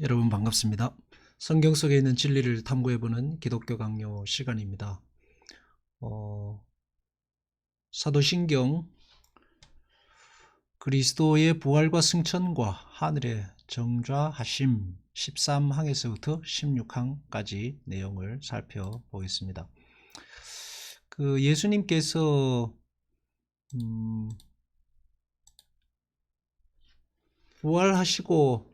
여러분 반갑습니다. 성경 속에 있는 진리를 탐구해보는 기독교 강요 시간입니다. 어, 사도신경 그리스도의 부활과 승천과 하늘의 정좌하심 13항에서부터 16항까지 내용을 살펴보겠습니다. 그 예수님께서 음, 부활하시고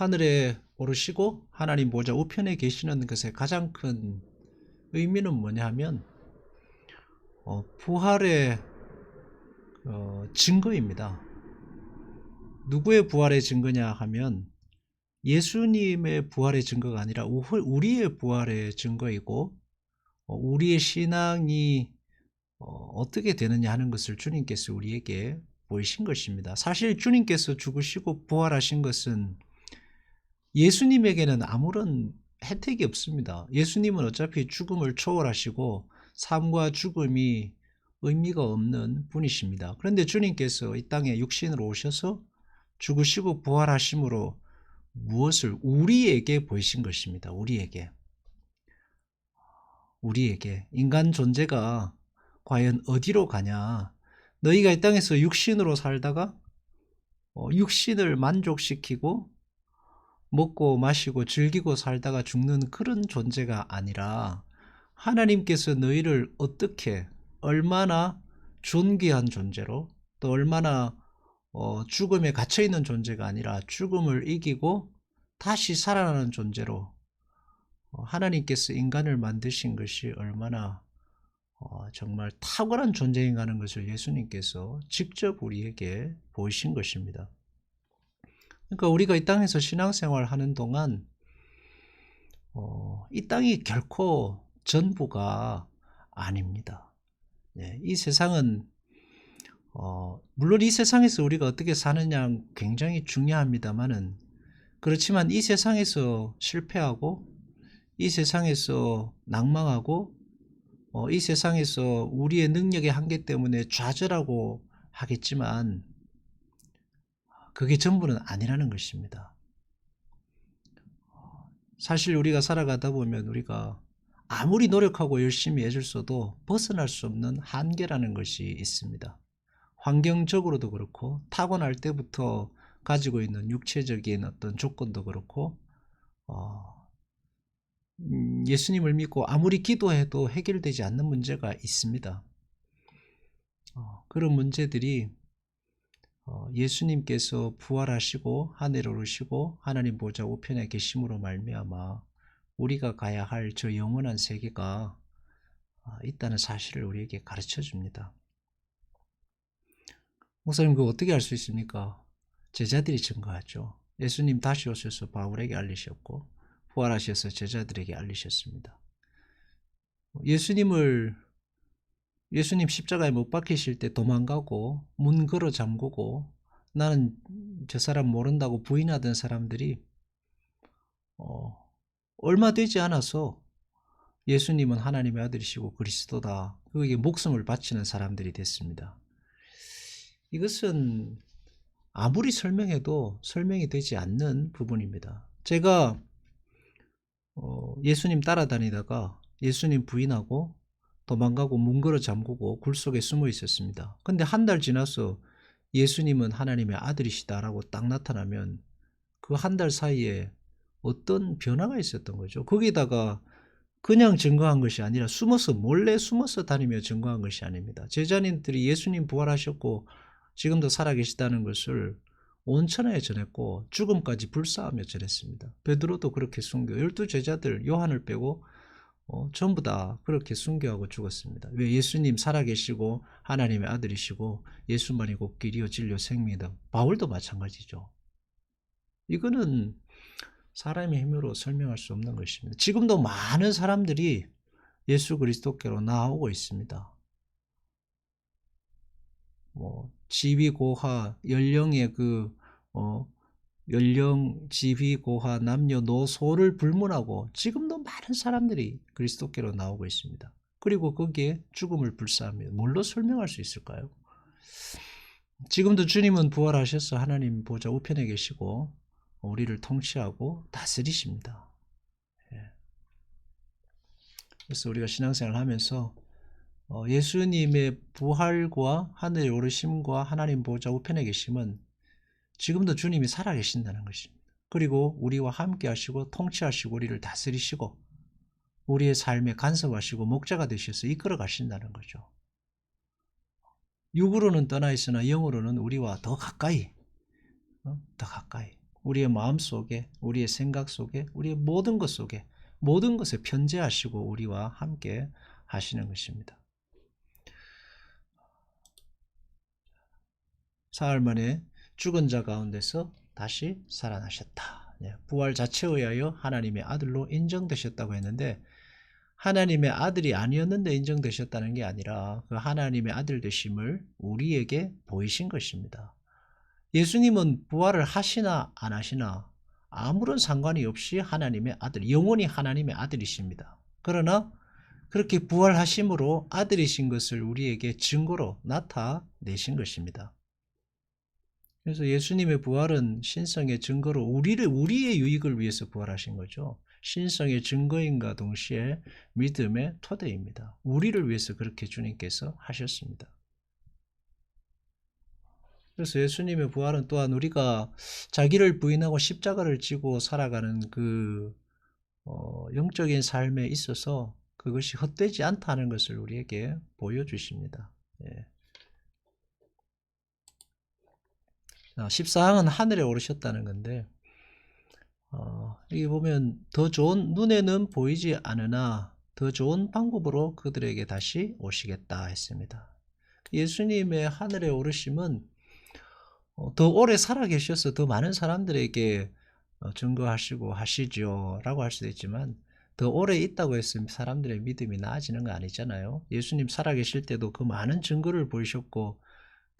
하늘에 오르시고 하나님 보좌 우편에 계시는 것의 가장 큰 의미는 뭐냐 하면 어, 부활의 어, 증거입니다. 누구의 부활의 증거냐 하면 예수님의 부활의 증거가 아니라 우- 우리의 부활의 증거이고 어, 우리의 신앙이 어, 떻게 되느냐 하는 것을 주님께서 우리에게 보이신 것입니다. 사실 주님께서 죽으시고 부활하신 것은 예수님에게는 아무런 혜택이 없습니다. 예수님은 어차피 죽음을 초월하시고 삶과 죽음이 의미가 없는 분이십니다. 그런데 주님께서 이 땅에 육신으로 오셔서 죽으시고 부활하심으로 무엇을 우리에게 보이신 것입니다. 우리에게. 우리에게. 인간 존재가 과연 어디로 가냐. 너희가 이 땅에서 육신으로 살다가 어, 육신을 만족시키고 먹고 마시고 즐기고 살다가 죽는 그런 존재가 아니라 하나님께서 너희를 어떻게 얼마나 존귀한 존재로 또 얼마나 어, 죽음에 갇혀 있는 존재가 아니라 죽음을 이기고 다시 살아나는 존재로 어, 하나님께서 인간을 만드신 것이 얼마나 어, 정말 탁월한 존재인가 하는 것을 예수님께서 직접 우리에게 보이신 것입니다. 그러니까 우리가 이 땅에서 신앙생활 하는 동안 어, 이 땅이 결코 전부가 아닙니다. 네, 이 세상은 어, 물론 이 세상에서 우리가 어떻게 사느냐 굉장히 중요합니다만은 그렇지만 이 세상에서 실패하고 이 세상에서 낭망하고 어, 이 세상에서 우리의 능력의 한계 때문에 좌절하고 하겠지만 그게 전부는 아니라는 것입니다. 사실 우리가 살아가다 보면 우리가 아무리 노력하고 열심히 애썼어도 벗어날 수 없는 한계라는 것이 있습니다. 환경적으로도 그렇고 타고날 때부터 가지고 있는 육체적인 어떤 조건도 그렇고 어, 음, 예수님을 믿고 아무리 기도해도 해결되지 않는 문제가 있습니다. 어, 그런 문제들이 어, 예수님께서 부활하시고 하늘에 오르시고 하나님 보좌 우편에 계심으로 말미암아 우리가 가야 할 저 영원한 세계가 아, 있다는 사실을 우리에게 가르쳐 줍니다. 목사님 그거 어떻게 알 수 있습니까? 제자들이 증거하죠. 예수님 다시 오셔서 바울에게 알리셨고 부활하셔서 제자들에게 알리셨습니다. 예수님을 예수님 십자가에 못 박히실 때 도망가고 문 걸어 잠그고 나는 저 사람 모른다고 부인하던 사람들이 어, 얼마 되지 않아서 예수님은 하나님의 아들이시고 그리스도다. 그에게 목숨을 바치는 사람들이 됐습니다. 이것은 아무리 설명해도 설명이 되지 않는 부분입니다. 제가 어, 예수님 따라다니다가 예수님 부인하고 도망가고 문 걸어 잠그고 굴 속에 숨어 있었습니다. 근데 한 달 지나서 예수님은 하나님의 아들이시다라고 딱 나타나면 그 한 달 사이에 어떤 변화가 있었던 거죠. 거기다가 그냥 증거한 것이 아니라 숨어서 몰래 숨어서 다니며 증거한 것이 아닙니다. 제자님들이 예수님 부활하셨고 지금도 살아계시다는 것을 온천하에 전했고 죽음까지 불사하며 전했습니다. 베드로도 그렇게 숨겨 열두 제자들 요한을 빼고 어, 전부 다 그렇게 순교하고 죽었습니다. 왜 예수님 살아계시고 하나님의 아들이시고 예수만이 곧 길이요 진료 생명이다. 바울도 마찬가지죠. 이거는 사람의 힘으로 설명할 수 없는 것입니다. 지금도 많은 사람들이 예수 그리스도께로 나오고 있습니다. 뭐 지위 고하 연령의 그 어, 연령, 지위, 고하, 남녀, 노소를 불문하고 지금도 많은 사람들이 그리스도께로 나오고 있습니다. 그리고 거기에 죽음을 불사합니다. 뭘로 설명할 수 있을까요? 지금도 주님은 부활하셔서 하나님 보좌 우편에 계시고 우리를 통치하고 다스리십니다. 예. 그래서 우리가 신앙생활 하면서 어, 예수님의 부활과 하늘에 오르심과 하나님 보좌 우편에 계심은 지금도 주님이 살아계신다는 것입니다. 그리고 우리와 함께 하시고 통치하시고 우리를 다스리시고 우리의 삶에 간섭하시고 목자가 되셔서 이끌어 가신다는 거죠. 육으로는 떠나 있으나 영으로는 우리와 더 가까이, 어? 더 가까이. 우리의 마음 속에, 우리의 생각 속에, 우리의 모든 것 속에, 모든 것에 편재하시고 우리와 함께 하시는 것입니다. 사흘 만에 죽은 자 가운데서 다시 살아나셨다. 네, 부활 자체에 의하여 하나님의 아들로 인정되셨다고 했는데 하나님의 아들이 아니었는데 인정되셨다는 게 아니라 그 하나님의 아들 되심을 우리에게 보이신 것입니다. 예수님은 부활을 하시나 안 하시나 아무런 상관이 없이 하나님의 아들, 영원히 하나님의 아들이십니다. 그러나 그렇게 부활하심으로 아들이신 것을 우리에게 증거로 나타내신 것입니다. 그래서 예수님의 부활은 신성의 증거로 우리를 우리의 유익을 위해서 부활하신 거죠. 신성의 증거인과 동시에 믿음의 토대입니다. 우리를 위해서 그렇게 주님께서 하셨습니다. 그래서 예수님의 부활은 또한 우리가 자기를 부인하고 십자가를 지고 살아가는 그 어, 영적인 삶에 있어서 그것이 헛되지 않다는 것을 우리에게 보여주십니다. 예. 14항은 하늘에 오르셨다는 건데 어, 여기 보면 더 좋은 눈에는 보이지 않으나 더 좋은 방법으로 그들에게 다시 오시겠다 했습니다. 예수님의 하늘에 오르심은 어, 더 오래 살아 계셔서 더 많은 사람들에게 어, 증거하시고 하시죠 라고 할 수도 있지만 더 오래 있다고 했으면 사람들의 믿음이 나아지는 거 아니잖아요. 예수님 살아 계실 때도 그 많은 증거를 보이셨고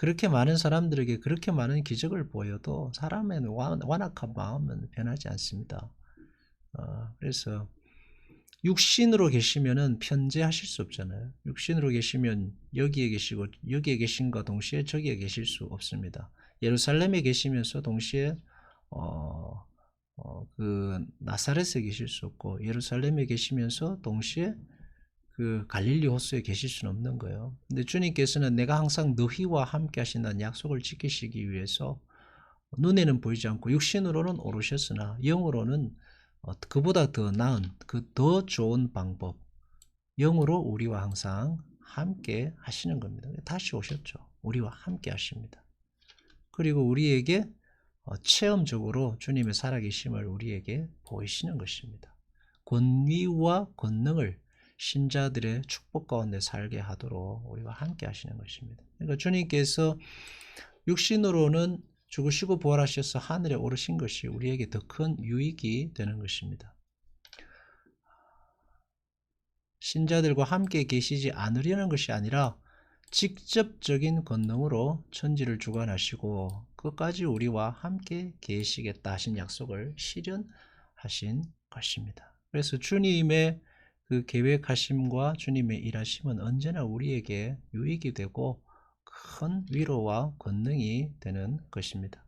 그렇게 많은 사람들에게 그렇게 많은 기적을 보여도 사람의 완악한 마음은 변하지 않습니다. 어, 그래서 육신으로 계시면은 편제하실 수 없잖아요. 육신으로 계시면 여기에 계시고 여기에 계신과 동시에 저기에 계실 수 없습니다. 예루살렘에 계시면서 동시에 어, 어, 그 나사렛에 계실 수 없고 예루살렘에 계시면서 동시에 그 갈릴리 호수에 계실 수는 없는 거예요. 근데 주님께서는 내가 항상 너희와 함께 하신다는 약속을 지키시기 위해서 눈에는 보이지 않고 육신으로는 오르셨으나 영으로는 어, 그보다 더 나은 그 더 좋은 방법 영으로 우리와 항상 함께 하시는 겁니다. 다시 오셨죠. 우리와 함께 하십니다. 그리고 우리에게 어, 체험적으로 주님의 살아계심을 우리에게 보이시는 것입니다. 권위와 권능을 신자들의 축복 가운데 살게 하도록 우리와 함께 하시는 것입니다. 그러니까 주님께서 육신으로는 죽으시고 부활하셔서 하늘에 오르신 것이 우리에게 더 큰 유익이 되는 것입니다. 신자들과 함께 계시지 않으려는 것이 아니라 직접적인 권능으로 천지를 주관하시고 끝까지 우리와 함께 계시겠다 하신 약속을 실현하신 것입니다. 그래서 주님의 그 계획하심과 주님의 일하심은 언제나 우리에게 유익이 되고 큰 위로와 권능이 되는 것입니다.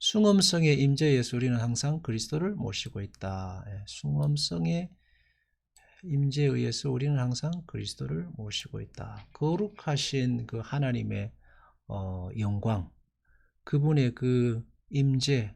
숭엄성의 임재에서 우리는 항상 그리스도를 모시고 있다. 예, 숭엄성의 임재에 의해서 우리는 항상 그리스도를 모시고 있다. 거룩하신 그 하나님의 어, 영광, 그분의 그 임재,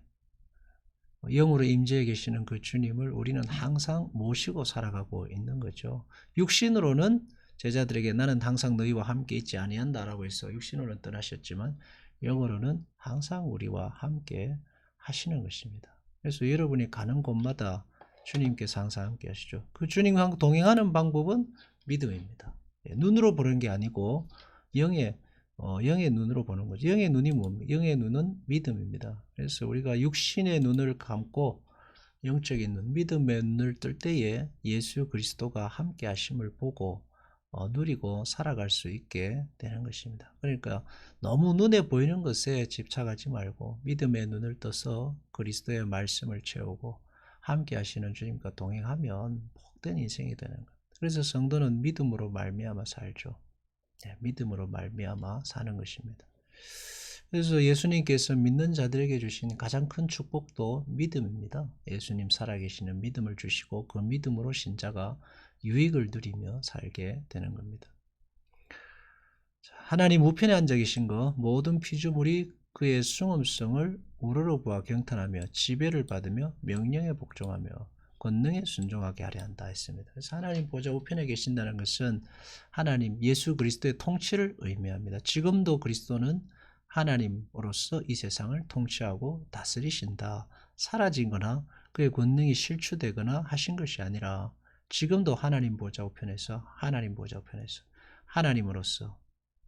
영으로 임재해 계시는 그 주님을 우리는 항상 모시고 살아가고 있는 거죠. 육신으로는 제자들에게 나는 항상 너희와 함께 있지 아니한다라고 해서 육신으로는 떠나셨지만 영으로는 항상 우리와 함께 하시는 것입니다. 그래서 여러분이 가는 곳마다 주님께서 항상 함께 하시죠. 그 주님과 동행하는 방법은 믿음입니다. 예, 눈으로 보는 게 아니고 영의 어, 영의 눈으로 보는 거죠. 영의 눈이 뭡니까? 영의 눈은 믿음입니다. 그래서 우리가 육신의 눈을 감고 영적인 눈, 믿음의 눈을 뜰 때에 예수 그리스도가 함께 하심을 보고 어, 누리고 살아갈 수 있게 되는 것입니다. 그러니까 너무 눈에 보이는 것에 집착하지 말고 믿음의 눈을 떠서 그리스도의 말씀을 채우고 함께 하시는 주님과 동행하면 복된 인생이 되는 것. 그래서 성도는 믿음으로 말미암아 살죠. 네, 믿음으로 말미암아 사는 것입니다. 그래서 예수님께서 믿는 자들에게 주신 가장 큰 축복도 믿음입니다. 예수님 살아계시는 믿음을 주시고 그 믿음으로 신자가 유익을 누리며 살게 되는 겁니다. 하나님 우편에 앉아 계신 것 모든 피조물이 그의 숭음성을 우러러보아 경탄하며 지배를 받으며 명령에 복종하며 권능에 순종하게 하려 한다 했습니다. 그래서 하나님 보좌 우편에 계신다는 것은 하나님 예수 그리스도의 통치를 의미합니다. 지금도 그리스도는 하나님으로서 이 세상을 통치하고 다스리신다. 사라진거나 그의 권능이 실추되거나 하신 것이 아니라 지금도 하나님 보좌 우편에서 하나님 보좌 우편에서 하나님으로서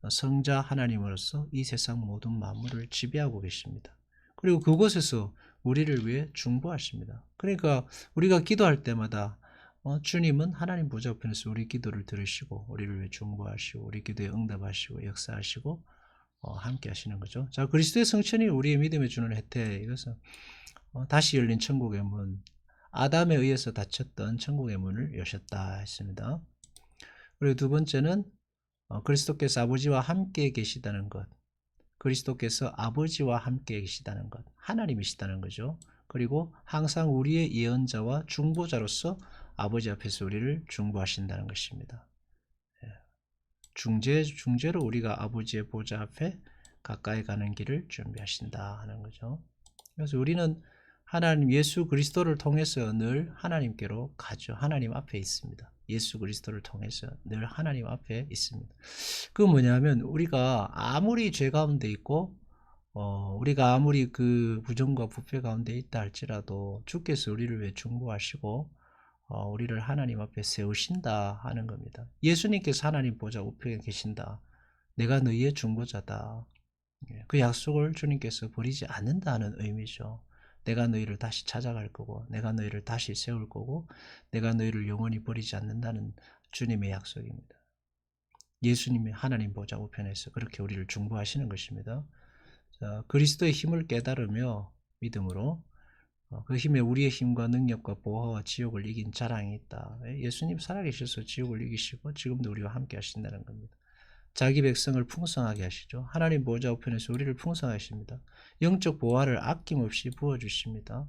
성자 하나님으로서 이 세상 모든 만물을 지배하고 계십니다. 그리고 그곳에서 우리를 위해 중보하십니다. 그러니까 우리가 기도할 때마다 어, 주님은 하나님 보좌 편에서 우리 기도를 들으시고 우리를 위해 중보하시고 우리 기도에 응답하시고 역사하시고 어, 함께 하시는 거죠. 자 그리스도의 성천이 우리의 믿음에 주는 혜택 이것은 어, 다시 열린 천국의 문 아담에 의해서 닫혔던 천국의 문을 여셨다 했습니다. 그리고 두 번째는 어, 그리스도께서 아버지와 함께 계시다는 것. 그리스도께서 아버지와 함께 계시다는 것. 하나님이시다는 거죠. 그리고 항상 우리의 예언자와 중보자로서 아버지 앞에서 우리를 중보하신다는 것입니다. 예. 중재, 중재로 우리가 아버지의 보좌 앞에 가까이 가는 길을 준비하신다 하는 거죠. 그래서 우리는 하나님 예수 그리스도를 통해서 늘 하나님께로 가죠. 하나님 앞에 있습니다. 예수 그리스도를 통해서 늘 하나님 앞에 있습니다. 그 뭐냐면 우리가 아무리 죄 가운데 있고 어, 우리가 아무리 그 부정과 부패 가운데 있다 할지라도 주께서 우리를 위해 중보하시고 어, 우리를 하나님 앞에 세우신다 하는 겁니다. 예수님께서 하나님 보좌 우편에 계신다. 내가 너희의 중보자다. 예, 그 약속을 주님께서 버리지 않는다는 의미죠. 내가 너희를 다시 찾아갈 거고 내가 너희를 다시 세울 거고 내가 너희를 영원히 버리지 않는다는 주님의 약속입니다. 예수님이 하나님 보좌 우편에서 그렇게 우리를 중보하시는 것입니다. 자, 그리스도의 힘을 깨달으며 믿음으로 어, 그 힘에 우리의 힘과 능력과 보호와 지옥을 이긴 자랑이 있다. 예, 예수님 살아계셔서 지옥을 이기시고 지금도 우리와 함께 하신다는 겁니다. 자기 백성을 풍성하게 하시죠. 하나님 보좌 우편에서 우리를 풍성하게 하십니다. 영적 보화를 아낌없이 부어주십니다.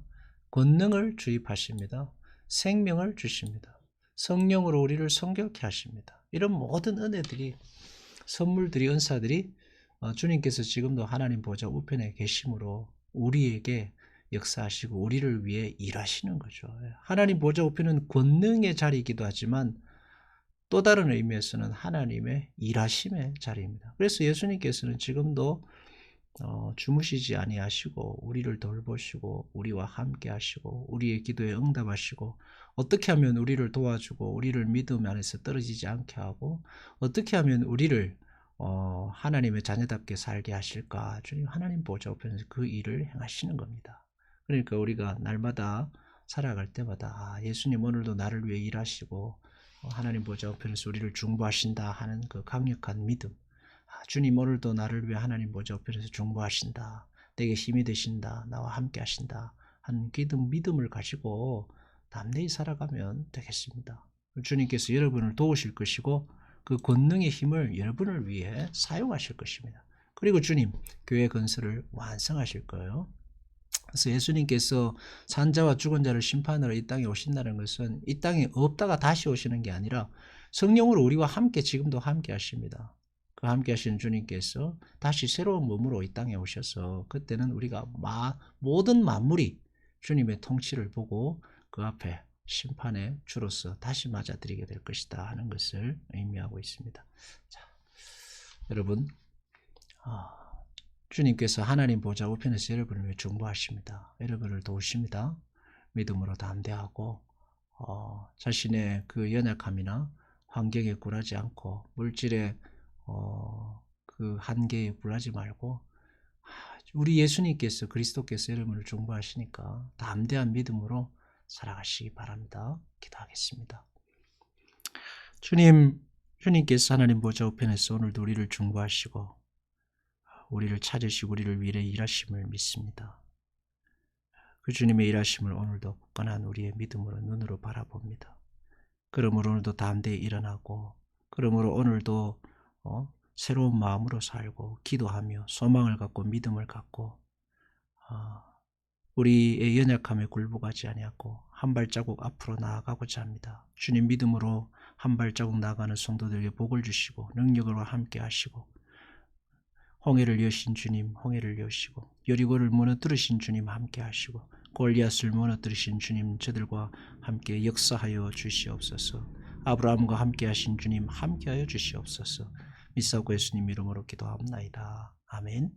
권능을 주입하십니다. 생명을 주십니다. 성령으로 우리를 성결케 하십니다. 이런 모든 은혜들이 선물들이 은사들이 어, 주님께서 지금도 하나님 보좌 우편에 계심으로 우리에게 역사하시고 우리를 위해 일하시는 거죠. 하나님 보좌 우편은 권능의 자리이기도 하지만 또 다른 의미에서는 하나님의 일하심의 자리입니다. 그래서 예수님께서는 지금도 어, 주무시지 아니하시고 우리를 돌보시고 우리와 함께 하시고 우리의 기도에 응답하시고 어떻게 하면 우리를 도와주고 우리를 믿음 안에서 떨어지지 않게 하고 어떻게 하면 우리를 어, 하나님의 자녀답게 살게 하실까 주님 하나님 보좌 옆에서 그 일을 행하시는 겁니다. 그러니까 우리가 날마다 살아갈 때마다 아, 예수님 오늘도 나를 위해 일하시고 어, 하나님 보좌 우편에서 우리를 중보하신다 하는 그 강력한 믿음. 아, 주님 오늘도 나를 위해 하나님 보좌 우편에서 중보하신다. 내게 힘이 되신다. 나와 함께 하신다. 하는 믿음, 믿음을 가지고 담대히 살아가면 되겠습니다. 주님께서 여러분을 도우실 것이고 그 권능의 힘을 여러분을 위해 사용하실 것입니다. 그리고 주님, 교회 건설을 완성하실 거예요. 그래서 예수님께서 산자와 죽은 자를 심판하러 이 땅에 오신다는 것은 이 땅에 없다가 다시 오시는 게 아니라 성령으로 우리와 함께 지금도 함께 하십니다. 그 함께 하시는 주님께서 다시 새로운 몸으로 이 땅에 오셔서 그때는 우리가 마, 모든 만물이 주님의 통치를 보고 그 앞에 심판의 주로서 다시 맞아들이게 될 것이다 하는 것을 의미하고 있습니다. 자, 여러분, 어, 주님께서 하나님 보좌 우편에서 여러분을 위해 중보하십니다. 여러분을 도우십니다. 믿음으로 담대하고 어, 자신의 그 연약함이나 환경에 굴하지 않고 물질의 어, 그 한계에 굴하지 말고 우리 예수님께서 그리스도께서 여러분을 중보하시니까 담대한 믿음으로 살아가시기 바랍니다. 기도하겠습니다. 주님, 주님께서 하나님 보좌 우편에서 오늘도 우리를 중보하시고 우리를 찾으시고 우리를 위해 일하심을 믿습니다. 그 주님의 일하심을 오늘도 굳건한 우리의 믿음으로 눈으로 바라봅니다. 그러므로 오늘도 담대히 일어나고 그러므로 오늘도 어? 새로운 마음으로 살고 기도하며 소망을 갖고 믿음을 갖고 어, 우리의 연약함에 굴복하지 아니하고 한 발자국 앞으로 나아가고자 합니다. 주님 믿음으로 한 발자국 나아가는 성도들에게 복을 주시고 능력으로 함께 하시고 홍해를 여신 주님 홍해를 여시고 여리고를 무너뜨리신 주님 함께 하시고 골리앗을 무너뜨리신 주님 저들과 함께 역사하여 주시옵소서. 아브라함과 함께 하신 주님 함께하여 주시옵소서. 미사고 예수님 이름으로 기도합나이다. 아멘